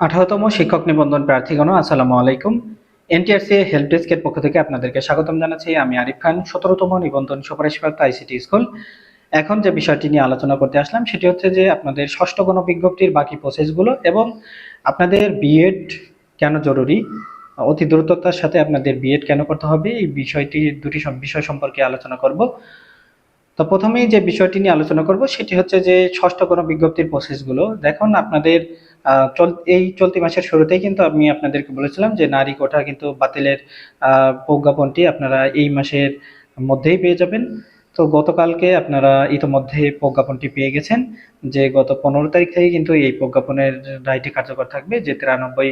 আঠারোতম শিক্ষক নিবন্ধন প্রার্থীগণ, আসসালামু আলাইকুম। এনটিআরসি হেল্প ডেস্কের পক্ষ থেকে আপনাদেরকে স্বাগতম জানাচ্ছি। আমি আরিফ খান, সতেরোতম নিবন্ধন সুপারিশপ্রাপ্ত আইসিটি স্কুল। এখন যে বিষয়টি নিয়ে আলোচনা করতে আসলাম, সেটি হচ্ছে যে আপনাদের ষষ্ঠ গণ বিজ্ঞপ্তির বাকি প্রসেসগুলো এবং আপনাদের বিএড কেন জরুরি, অতি দ্রুততার সাথে আপনাদের বিএড কেন করতে হবে, এই বিষয়টি দুটি বিষয় সম্পর্কে আলোচনা করব। তো প্রথমেই যে বিষয়টি নিয়ে আলোচনা করব, সেটি হচ্ছে যে ষষ্ঠ কোনো বিজ্ঞপ্তির প্রসেসগুলো দেখুন, আপনাদের এই চলতি মাসের শুরুতেই কিন্তু আমি আপনাদেরকে বলেছিলাম যে নারী কোঠা কিন্তু বাতিলের প্রজ্ঞাপনটি আপনারা এই মাসের মধ্যেই পেয়ে যাবেন। তো গতকালকে আপনারা ইতোমধ্যে প্রজ্ঞাপনটি পেয়ে গেছেন যে গত পনেরো তারিখ থেকে কিন্তু এই প্রজ্ঞাপনের রায়টি কার্যকর থাকবে যে তিরানব্বই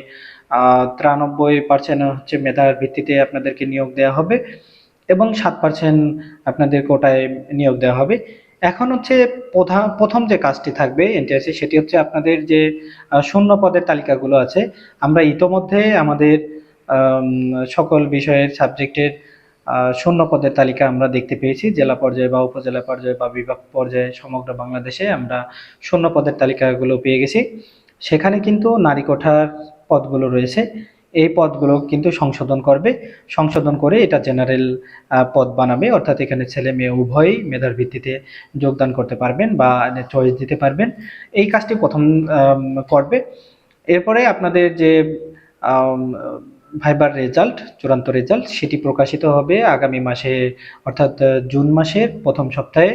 তিরানব্বই পার্সেন্ট হচ্ছে মেধার ভিত্তিতে আপনাদেরকে নিয়োগ দেওয়া হবে এবং সাত পার্সেন্ট আপনাদের কোটায় নিয়োগ দেওয়া হবে। এখন হচ্ছে প্রধান প্রথম যে কাজটি থাকবে এনটিআরসি সেটি হচ্ছে আপনাদের যে শূন্য পদের তালিকাগুলো আছে, আমরা ইতোমধ্যে আমাদের সকল বিষয়ের সাবজেক্টের শূন্য পদের তালিকা আমরা দেখতে পেয়েছি, জেলা পর্যায়ে বা উপজেলা পর্যায়ে বা বিভাগ পর্যায়ে সমগ্র বাংলাদেশে আমরা শূন্য পদের তালিকাগুলো পেয়ে গেছি। সেখানে কিন্তু নারী কোঠার পদগুলো রয়েছে। এই পদগুলো কিন্তু সংশোধন করবে। সংশোধন করে এটা জেনারেল পদ বানাবে। অর্থাৎ এখানে ছেলে মেয়ে উভয়ই মেধার ভিত্তিতে যোগদান করতে পারবেন বা চয়েস দিতে পারবেন। এই কাজটি প্রথম করবে। এরপরে আপনাদের যে ভাইবার রেজাল্ট চূড়ান্ত রেজাল্ট সেটি প্রকাশিত হবে আগামী মাসে, অর্থাৎ জুন মাসের প্রথম সপ্তাহে।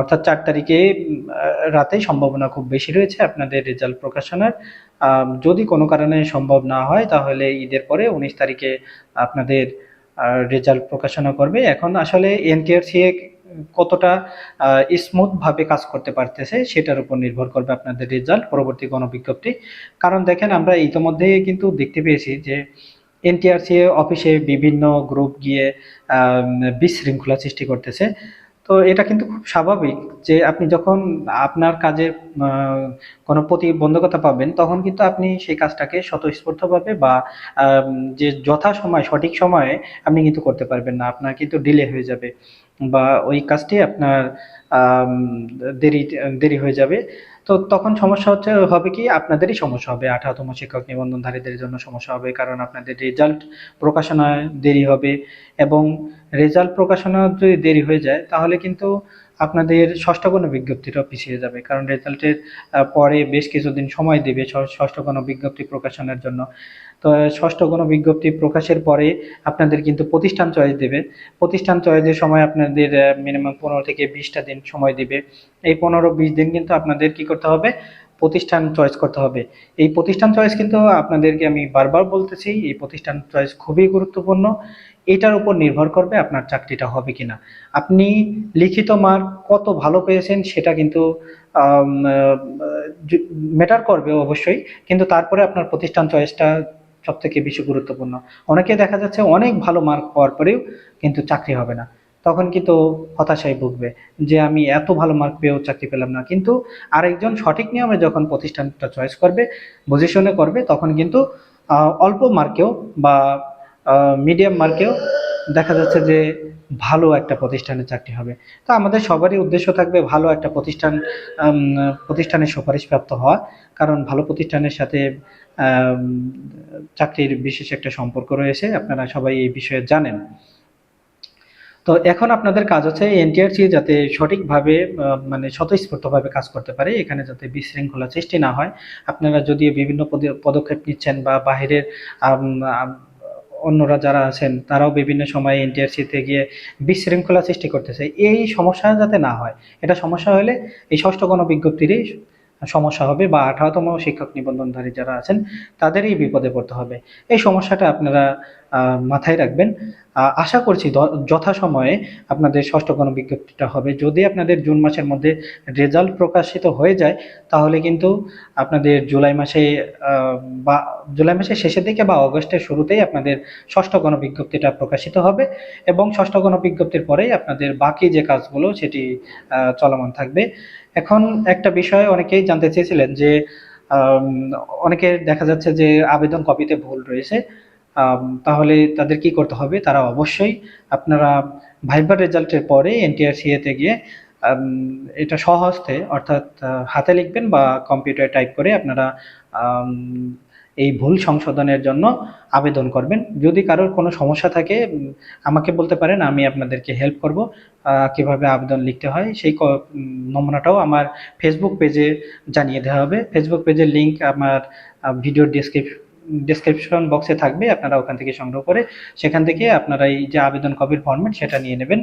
অর্থাৎ চার তারিখে রাতে সম্ভাবনা খুব বেশি রয়েছে আপনাদের রেজাল্ট প্রকাশনার। যদি কোনো কারণে সম্ভব না হয়, তাহলে ঈদের পরে উনিশ তারিখে আপনাদের রেজাল্ট প্রকাশনা করবে। এখন আসলে এনটিআরসি কতটা স্মুথভাবে কাজ করতে পারতেছে, সেটার উপর নির্ভর করবে আপনাদের রেজাল্ট পরবর্তী গণবিজ্ঞপ্তি। কারণ দেখেন, আমরা ইতোমধ্যে কিন্তু দেখতে পেয়েছি যে এনটিআরসি অফিসে বিভিন্ন গ্রুপ গিয়ে বিশৃঙ্খলা সৃষ্টি করতেছে। তো এটা কিন্তু খুব স্বাভাবিক যে আপনি যখন আপনার কাজের কোনো প্রতিবন্ধকতা পাবেন, তখন কিন্তু আপনি সেই কাজটাকে স্বতঃস্ফূর্তভাবে বা যে যথা সময়, সঠিক সময়ে আপনি কিন্তু করতে পারবেন না। আপনার কিন্তু ডিলে হয়ে যাবে বা ওই কাজটি আপনার দেরি দেরি হয়ে যাবে। তো তখন সমস্যা হচ্ছে, হবে কি? আপনাদেরই সমস্যা হবে। আঠারোতম শিক্ষক নিবন্ধনধারীদের জন্য সমস্যা হবে, কারণ আপনাদের রেজাল্ট প্রকাশনায় দেরি হবে এবং রেজাল্ট প্রকাশনা যদি দেরি হয়ে যায়, তাহলে কিন্তু আপনাদের ষষ্ঠ কোনো বিজ্ঞপ্তিটা পিছিয়ে যাবে। কারণ রেজাল্টের পরে বেশ কিছুদিন সময় দেবে ষষ্ঠ কোনো বিজ্ঞপ্তি প্রকাশনের জন্য। তো ষষ্ঠ কোনো বিজ্ঞপ্তি প্রকাশের পরে আপনাদের কিন্তু প্রতিষ্ঠান চয়েস দেবে। প্রতিষ্ঠান চয়েসের সময় আপনাদের মিনিমাম পনেরো থেকে বিশটা দিন সময় দিবে। এই পনেরো বিশ দিন কিন্তু আপনাদের কি করতে হবে? প্রতিষ্ঠান চয়েস করতে হবে। এই প্রতিষ্ঠান চয়েস কিন্তু আপনাদেরকে আমি বারবার বলতেছি, এই প্রতিষ্ঠান চয়েস খুবই গুরুত্বপূর্ণ। এটার উপর নির্ভর করবে আপনার চাকরিটা হবে কিনা। আপনি লিখিত মার্ক কত ভালো পেয়েছেন সেটা কিন্তু ম্যাটার করবে অবশ্যই, কিন্তু তারপরে আপনার প্রতিষ্ঠান চয়েসটা সব থেকে বেশি গুরুত্বপূর্ণ। অনেকে দেখা যাচ্ছে অনেক ভালো মার্ক পাওয়ার পরেও কিন্তু চাকরি হবে না। তখন কিন্তু হতাশায় ভুগবে যে আমি এত ভালো মার্ক পেয়েও চাকরি পেলাম না। কিন্তু আরেকজন সঠিক নিয়মে যখন প্রতিষ্ঠানটা চয়েস করবে পজিশনে করবে, তখন কিন্তু অল্প মার্কেও বা মিডিয়াম মার্কেও দেখা যাচ্ছে যে ভালো একটা প্রতিষ্ঠানে চাকরি হবে। তো আমাদের সবারই উদ্দেশ্য থাকবে ভালো একটা প্রতিষ্ঠান প্রতিষ্ঠানের সুপারিশপ্রাপ্ত হওয়া। কারণ ভালো প্রতিষ্ঠানের সাথে চাকরির বিশেষ একটা সম্পর্ক রয়েছে। আপনারা সবাই এই বিষয়ে জানেন। তো এখন আপনাদের কাজ হচ্ছে এনটিআরসি যাতে সঠিকভাবে মানে স্বতঃস্ফূর্তভাবে কাজ করতে পারে। এখানে যাতে বিশৃঙ্খলা সৃষ্টি না হয়। আপনারা যদি বিভিন্ন পদে- পদক্ষেপ নিচ্ছেন বা বাহিরের অন্যরা যারা আছেন, তারাও বিভিন্ন সময়ে এনটিআরসিতে গিয়ে বিশৃঙ্খলা সৃষ্টি করতেছে। এই সমস্যা যাতে না হয়, এটা সমস্যা হলে এই ষষ্ঠ গণ বিজ্ঞপ্তিরই সমস্যা হবে বা আঠারোতম শিক্ষক নিবন্ধনধারী যারা আছেন, তাদেরই বিপদে পড়তে হবে। এই সমস্যাটা আপনারা মাথায় রাখবেন। আশা করছি যথাসময়ে আপনাদের ষষ্ঠ গণ বিজ্ঞপ্তিটা হবে। যদি আপনাদের জুন মাসের মধ্যে রেজাল্ট প্রকাশিত হয়ে যায়, তাহলে কিন্তু আপনাদের জুলাই মাসে বা, জুলাই মাসের শেষের দিকে বা অগস্টের শুরুতেই আপনাদের ষষ্ঠ গণ বিজ্ঞপ্তিটা প্রকাশিত হবে এবং ষষ্ঠ গণ বিজ্ঞপ্তির পরেই আপনাদের বাকি যে কাজগুলো, সেটি চলমান থাকবে। এখন একটা বিষয় অনেকেই জানতে চেয়েছিলেন যে অনেকে দেখা যাচ্ছে যে আবেদন কপিতে ভুল রয়েছে। তাহলে তাদের কি করতে হবে? তারা অবশ্যই আপনারা ভাইবার রেজাল্টের পরে এনটিআরসিএতে গিয়ে এটা স্বহস্তে অর্থাৎ হাতে লিখবেন বা কম্পিউটার টাইপ করে আপনারা এই ভুল সংশোধনের জন্য আবেদন করবেন। যদি কারোর কোনো সমস্যা থাকে আমাকে বলতে পারেন, আমি আপনাদেরকে হেল্প করব কীভাবে আবেদন লিখতে হয়। সেই নমুনাটাও আমার ফেসবুক পেজে জানিয়ে দেওয়া হবে। ফেসবুক পেজের লিঙ্ক আমার ভিডিও ডেসক্রিপশন ডেসক্রিপশন বক্সে থাকবে। আপনারা ওখান থেকে সংগ্রহ করে সেখান থেকে আপনারা এই যে আবেদন কপির ফরম্যাট সেটা নিয়ে নেবেন।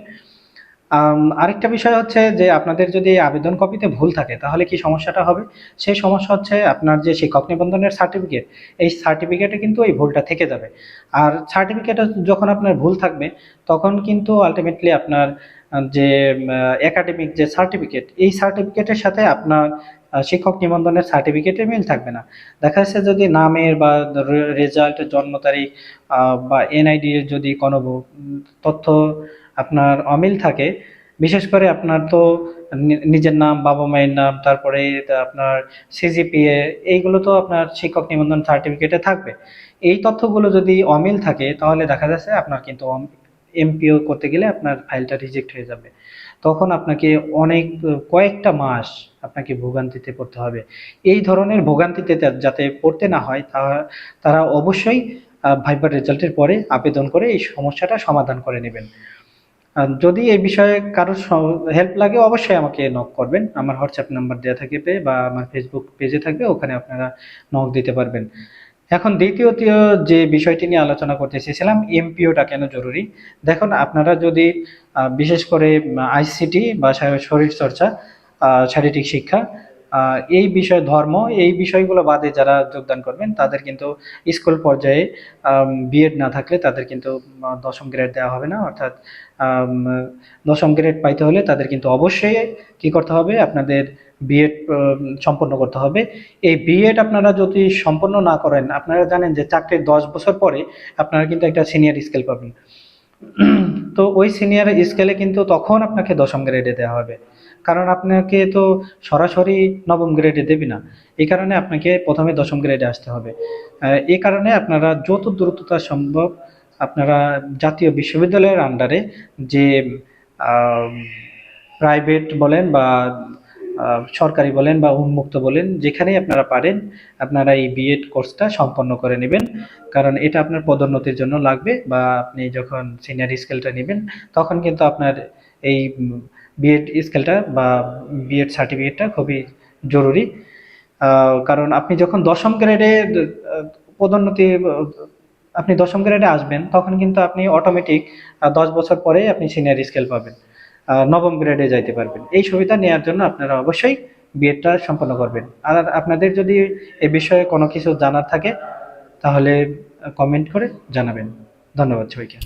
আরেকটা বিষয় হচ্ছে যে আপনাদের যদি আবেদন কপিতে ভুল থাকে, তাহলে কি সমস্যাটা হবে? সেই সমস্যা হচ্ছে আপনার যে শিক্ষক নিবন্ধনের সার্টিফিকেট এই সার্টিফিকেটে কিন্তু এই ভুলটা থেকে যাবে। আর সার্টিফিকেটে যখন আপনার ভুল থাকবে, তখন কিন্তু আলটিমেটলি আপনার যে একাডেমিক যে সার্টিফিকেট এই সার্টিফিকেটের সাথে আপনার শিক্ষক নিবন্ধনের সার্টিফিকেটের মিল থাকবে না। দেখা যাচ্ছে যদি নামের বা রেজাল্ট জন্ম তারিখ বা এনআইডি যদি কোনো তথ্য আপনার অমিল থাকে, বিশেষ করে আপনার তো নিজের নাম, বাবা মায়ের নাম, তারপরে আপনার সিজিপিএ এইগুলো তো আপনার শিক্ষক নিবন্ধন সার্টিফিকেটে থাকবে। এই তথ্যগুলো যদি অমিল থাকে, তাহলে দেখা যাচ্ছে আপনার কিন্তু এমপিও করতে গেলে আপনার ফাইলটা রিজেক্ট হয়ে যাবে। তখন আপনাকে অনেক, কয়েকটা মাস আপনাকে ভোগান্তিতে পড়তে হবে। এই ধরনের ভোগান্তিতে যাতে পড়তে না হয় তারা অবশ্যই ভাইবার রেজাল্টের পরে আবেদন করে এই সমস্যাটা সমাধান করে নেবেন। যদি এই বিষয়ে কারোর হেল্প লাগে অবশ্যই আমাকে নক করবেন। আমার হোয়াটসঅ্যাপ নাম্বার দেওয়া থাকবে বা আমার ফেসবুক পেজে থাকবে, ওখানে আপনারা নক দিতে পারবেন। এখন দ্বিতীয়ত যে বিষয়টি নিয়ে আলোচনা করতে চেয়েছিলাম এমপিওটা কেন জরুরি? দেখুন, আপনারা যদি বিশেষ করে আইসিটি বা শরীরচর্চা শারীরিক শিক্ষা এই বিষয় ধর্ম, এই বিষয়গুলো বাদে যারা যোগদান করবেন, তাদের কিন্তু স্কুল পর্যায়ে বিএড না থাকলে তাদের কিন্তু দশম গ্রেড দেওয়া হবে না। অর্থাৎ দশম গ্রেড পাইতে হলে তাদের কিন্তু অবশ্যই কি করতে হবে? আপনাদের বিএড সম্পন্ন করতে হবে। এই বিএড আপনারা যদি সম্পন্ন না করেন, আপনারা জানেন যে চাকরির দশ বছর পরে আপনারা কিন্তু একটা সিনিয়র স্কেল পাবেন। তো ওই সিনিয়র স্কেলে কিন্তু তখন আপনাকে দশম গ্রেডে দেওয়া হবে। কারণ আপনাকে তো সরাসরি নবম গ্রেডে দেবে না। এই কারণে আপনাকে প্রথমে দশম গ্রেডে আসতে হবে। এই কারণে আপনারা যত দ্রুততা সম্ভব আপনারা জাতীয় বিশ্ববিদ্যালয়ের আন্ডারে যে প্রাইভেট বলেন বা সরকারি বলেন বা উন্মুক্ত বলেন, যেখানেই আপনারা পারেন, আপনারা এই বিএড কোর্সটা সম্পন্ন করে নেবেন। কারণ এটা আপনার পদোন্নতির জন্য লাগবে বা আপনি যখন সিনিয়র স্কেলটা নেবেন, তখন কিন্তু আপনার এই বিএড স্কেলটা বা বিএড সার্টিফিকেটটা খুবই জরুরি। কারণ আপনি যখন দশম গ্রেডে পদোন্নতি, আপনি দশম গ্রেডে আসবেন, তখন কিন্তু আপনি অটোমেটিক দশ বছর পরে আপনি সিনিয়র স্কেল পাবেন। নবম গ্রেডে যাইতে পারবেন। এই সুবিধা নেওয়ার জন্য আপনারা অবশ্যই বিএডটা সম্পন্ন করবেন। আর আপনাদের যদি এ বিষয়ে কোনো কিছু জানার থাকে, তাহলে কমেন্ট করে জানাবেন। ধন্যবাদ সবাইকে।